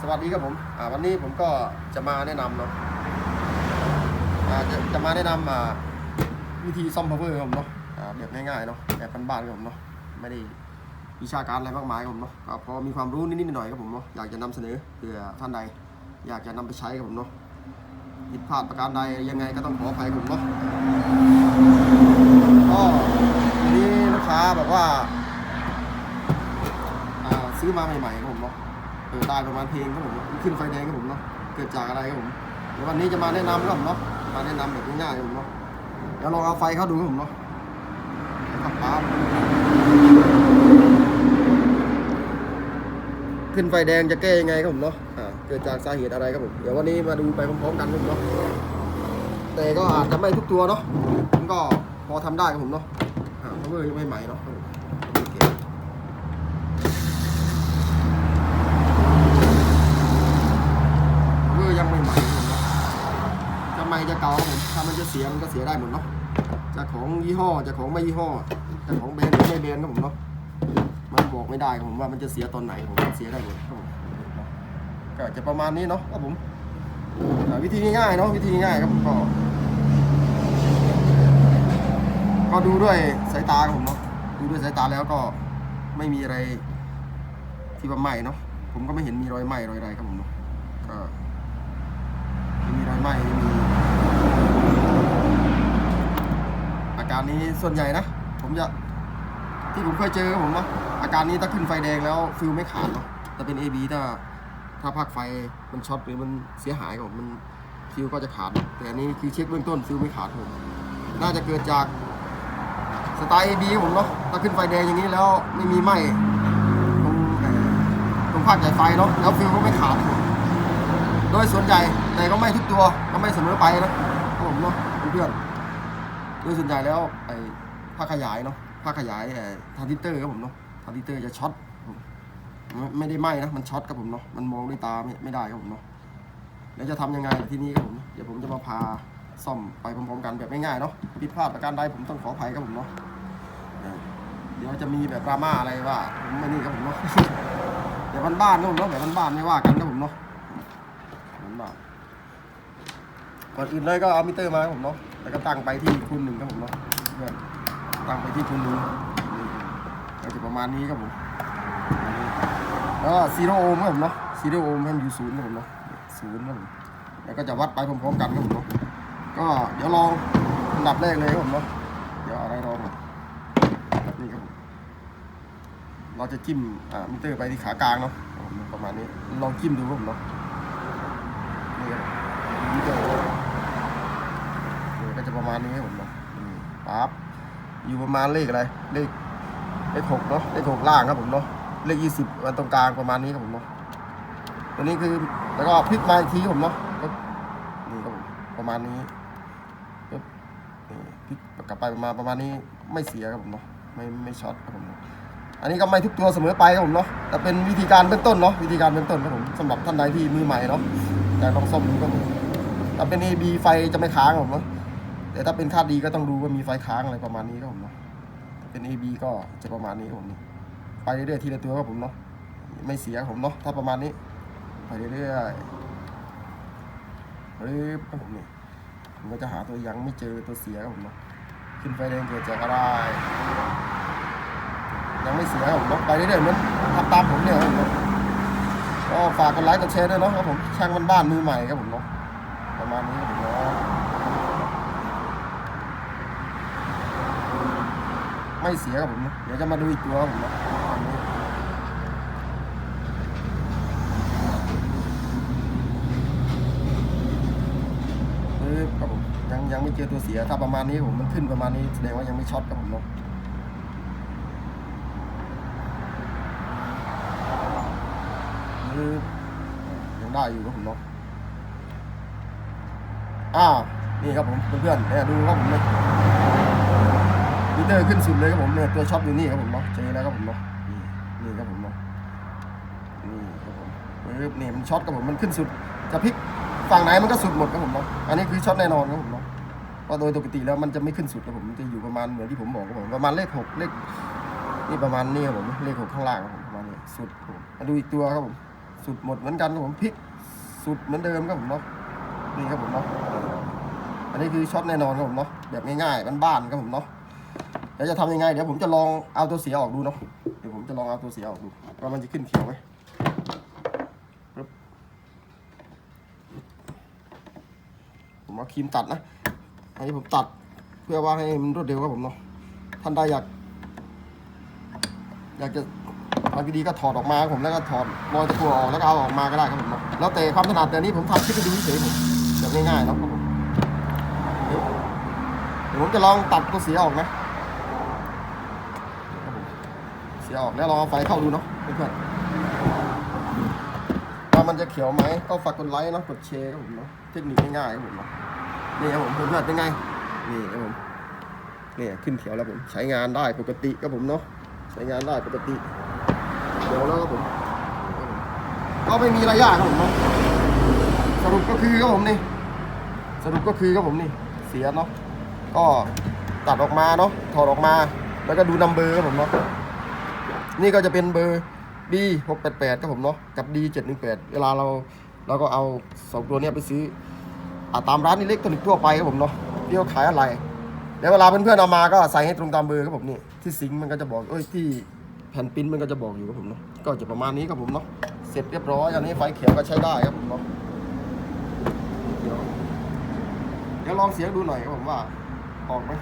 สวัสดีครับผมอ่าวันนี้ผมก็จะมาแนะนำเนาะอ่าจะจะมาแนะนำอ่าวิธีซ่อม power ครับผมเนาะอ่าแบบง่ายๆเนาะแบบบ้านๆครับผมเนาะไม่ได้วิชาการอะไรมากมายครับผมเนาะก็พอมีความรู้นิดๆหน่อยๆครับผมเนาะอยากจะนำเสนอเผื่อท่านใด อยากจะนำไปใช้ครับผมเนาะผิดพลาดประการใดยังไงก็ต้องขออภัยผมเนาะก็วันนี้ลูกค้าแบบว่าอ่าซื้อมาใหม่ๆครับผมเนาะ ได้ประมาณเพลงครับผมขึ้นไฟแดงครับผมเนาะเกิดจากอะไรครับผมเดี๋ยววันนี้จะมาแนะนำครับผมเนาะมาแนะนำแบบง่ายๆครับผมเนาะเดี๋ยวลองเอาไฟเข้าดูครับผมเนาะขับปั๊บขึ้นไฟแดงจะแก้ยังไงครับผมเนาะอ่าเกิดจากสาเหตุอะไรครับผมเดี๋ยววันนี้มาดูไปพร้อมๆกันครับผมเนาะแต่ก็อาจจะไม่ทุกตัวเนาะผมก็พอทำได้ครับผมเนาะอ่าเพราะว่ายังไม่ใหม่เนาะครับผมโอเค เมื่อยังไม่ใหม่ผมจะใหม่จะเก่าผมถ้ามันจะเสียมันก็เสียได้หมดเนาะจะของยี่ห้อจะของไม่ยี่ห้อจะของแบรนด์หรือไม่แบรนด์ครับผมเนาะมันบอกไม่ได้ผมว่ามันจะเสียตอนไหนผมมันเสียได้หมดครับผมก็จะประมาณนี้เนาะครับผมวิธีง่ายๆเนาะวิธีง่ายครับผมก็ก็ดูด้วยสายตาครับผมเนาะดูด้วยสายตาแล้วก็ไม่มีอะไรที่ว่าไหม้เนาะผมก็ไม่เห็นมีรอยไหม้รอยอะไรครับผมเนาะก็ มีรอยไหม้ไม่มีอาการนี้ส่วนใหญ่นะ ผมจะที่ผมเคยเจอผมว่าอาการนี้ถ้าขึ้นไฟแดงแล้วฟิลไม่ขาดเนาะแต่เป็น AB ถ้าถ้าภาคไฟมันช็อตหรือมันเสียหายครับผมมันฟิลก็จะขาด แต่อันนี้คือเช็คเบื้องต้นฟิลไม่ขาดผมน่าจะเกิดจากสไตล์ AB ผมเนาะถ้าขึ้นไฟแดงอย่างนี้แล้วไม่มีไหมตรงเอ่อตรงภาคใหญ่ไฟเนาะแล้วฟิลก็ไม่ขาดผมโดยส่วนใหญ่ แต่ก็ไม่ทุกตัวก็ไม่เสมอไปนะครับผมเนาะเพื่อนโดยส่วนใหญ่แล้วไอ้ผ้าขยายเนาะผ้าขยายไอ้ทรานซิเตอร์ครับผมเนาะทรานซิเตอร์จะช็อตไม่ได้ไหมนะมันช็อตครับผมเนาะมันมองด้วยตาไม่ได้ครับผมเนาะแล้วจะทำยังไงที่นี้ครับผมเดี๋ยวผมจะมาพาซ่อมไปพร้อมๆกันแบบง่ายๆเนาะผิดพลาดประการใดผมต้องขออภัยครับผมเนาะเดี๋ยวจะมีแบบดราม่าอะไรว่าผมไม่นี่ครับผมเนาะเดี๋ยวบ้านๆครับผมเนาะแบบบ้านๆไม่ว่ากันครับผมเนาะนั้นบาท ก่อนอื่นเลยก็เอามิเตอร์มาครับผมเนาะแล้วก็ตั้งไปที่คูณหนึ่งครับผมเนาะเพื่อนตั้งไปที่คูณหนึ่งก็จะประมาณนี้ครับผมแล้วก็ซีโร่โอห์มครับผมเนาะซีโร่โอห์มให้มันอยู่ศูนย์ครับผมเนาะศูนย์ครับผมแล้วก็จะวัดไปพร้อมๆกันครับผมเนาะก็เดี๋ยวลองอันดับแรกเลยครับผมเนาะเดี๋ยวอะไรลองนี่ครับผมเราจะจิ้มอ่ามิเตอร์ไปที่ขากลางเนาะประมาณนี้ลองจิ้มดูครับผมเนาะนี่ครับนี่ก็นี่ ก็จะประมาณนี้ครับผมเนาะปั๊บอยู่ประมาณเลขอะไร เลขเลขหกเนาะเลขหกล่างครับผมเนาะเลขยี่สิบวันตรงกลางประมาณนี้ครับผมเนาะตัวนี้คือแล้วก็พลิกมาอีกทีผมเนาะปึ๊บนี่ครับผมประมาณนี้ปึ๊บนี่พลิกกลับไปประมาณประมาณนี้ไม่เสียครับผมเนาะไม่ไม่ช็อตครับผมเนาะอันนี้ก็ไม่ทุกตัวเสมอไปครับผมเนาะแต่เป็นวิธีการเบื้องต้นเนาะวิธีการเบื้องต้นครับผมสำหรับท่านใดที่มือใหม่เนาะอยากลองซ่อมดูครับผมถ้าเป็น AB ไฟจะไม่ค้างครับผมเนาะ แต่ถ้าเป็นค่าดีก็ต้องดูว่ามีไฟค้างอะไรประมาณนี้ครับผมเนาะเป็น AB ก็จะประมาณนี้ครับผมนี่ไปเรื่อยๆทีละตัวครับผมเนาะไม่เสียครับผมเนาะถ้าประมาณนี้ ไปเรื่อยๆปึ๊บครับผมนี่ผมก็จะหาตัวยังไม่เจอตัวเสียครับผมเนาะขึ้นไฟแดงเกิดจากอะไรยังไม่เสียครับผมเนาะไปเรื่อยๆมือนทำตามผมเนี่ยครับผมก็ฝากกดไลค์กดแชร์ด้วยเนาะครับผมช่างบ้านๆมือใหม่ครับผมเนาะประมาณนี้ครับผมเนาะ ไม่เสียครับผมเนาะเดี๋ยวจะมาดูอีกตัวครับผมเนาะปึ๊บครับผมยังยังไม่เจอตัวเสียถ้าประมาณนี้ผมมันขึ้นประมาณนี้แสดงว่ายังไม่ช็อตครับผมเนาะยังได้อยู่ครับผมเนาะอ่านี่ครับผมเพื่อนๆเนี่ยดูครับผมเนี่ย เตอร์ขึ้นสุดเลยครับผมเนี่ยตัวช็อตอยู่นี่ครับผมเนาะเจอแล้วครับผมเนาะนี่นี่ครับผมเนาะนี่ครับผมปึ๊บนี่มันช็อตครับผมมันขึ้นสุด จะพลิกฝั่งไหนมันก็สุดหมดครับผมเนาะอันนี้คือช็อตแน่นอนครับผมเนาะเพราะโดยปกติแล้วมันจะไม่ขึ้นสุดครับผมมันจะอยู่ประมาณเหมือนที่ผมบอกครับผมประมาณเลขหกเลขนี่ประมาณนี้ครับผมเลขหกข้างล่างครับผมประมาณนี้สุดครับผมมาดูอีกตัวครับผมสุดหมดเหมือนกันครับผมพลิกสุดเหมือนเดิมครับผมเนาะนี่ครับผมเนาะอันนี้คือช็อตแน่นอนครับผมเนาะแบบง่ายๆบ้านๆครับผมเนาะ ดี๋ยวจะทำยังไง เดี๋ยวผมจะลองเอาตัวเสียออกดูเนาะเดี๋ยวผมจะลองเอาตัวเสียออกดูว่ามันจะขึ้นเขียวไหมปึ๊บผมเอาครีมตัดนะอันนี้ผมตัดเพื่อว่าให้มันรวดเร็วครับผมเนาะท่านใดอยาก อยากจะบางทีก็ถอดออกมาผมแล้วก็ถอดรอยตะกัวออกแล้วก็เอาออกมาก็ได้ครับผมเนาะแล้วแต่ความถนัดแต่นี้ผมทำคลิปให้ดูเฉยผมแบบง่ายๆเนาะครับผมเดี๋ยวเดี๋ยวผมจะลองตัดตัวเสียออกนะครับผมเสียออกแล้วลองเอาไฟเข้าดูเนาะเพื่อนๆว่ามันจะเขียวไหมก็ฝากกดไลค์เนาะกดแชร์ครับผมเนาะเทคนิคง่ายๆครับผมเนาะนี่ครับผมเพื่อนๆเป็นไงนี่ครับผมเนี่ยขึ้นเขียวแล้วผมใช้งานได้ปกติครับผมเนาะใช้งานได้ปกติเดี๋ยวแล้วครับผมก็ไม่มีอะไรยากครับผมเนาะสรุปก็คือครับผมนี่สรุปก็คือครับผมนี่เสียเนาะก็ตัดออกมาเนาะถอดออกมา แล้วก็ดูนัมเบอร์ครับผมเนาะ นี่ก็จะเป็นเบอร์ B 6 8 8ครับผมเนาะกับ D 7 1 8เวลาเราเราก็เอาสองตัวเนี้ยไปซื้ออาตามร้านอิเล็กทรอนิกส์ทั่วไปครับผมเนาะที่เขาขายอะไร แล้วเวลาเพื่อนๆเอามาก็ใส่ให้ตรงตามเบอร์ครับผมนี่ที่ซิงค์มันก็จะบอกเอ้ยที่แผ่นปิ้นมันก็จะบอกอยู่ครับผมเนาะก็จะประมาณนี้ครับผมเนาะเสร็จเรียบร้อยอันนี้ไฟเขียวก็ใช้ได้ครับผมเนาะเดี๋ยวเดี๋ยวลองเสียงดูหน่อยครับผมว่าออกไหม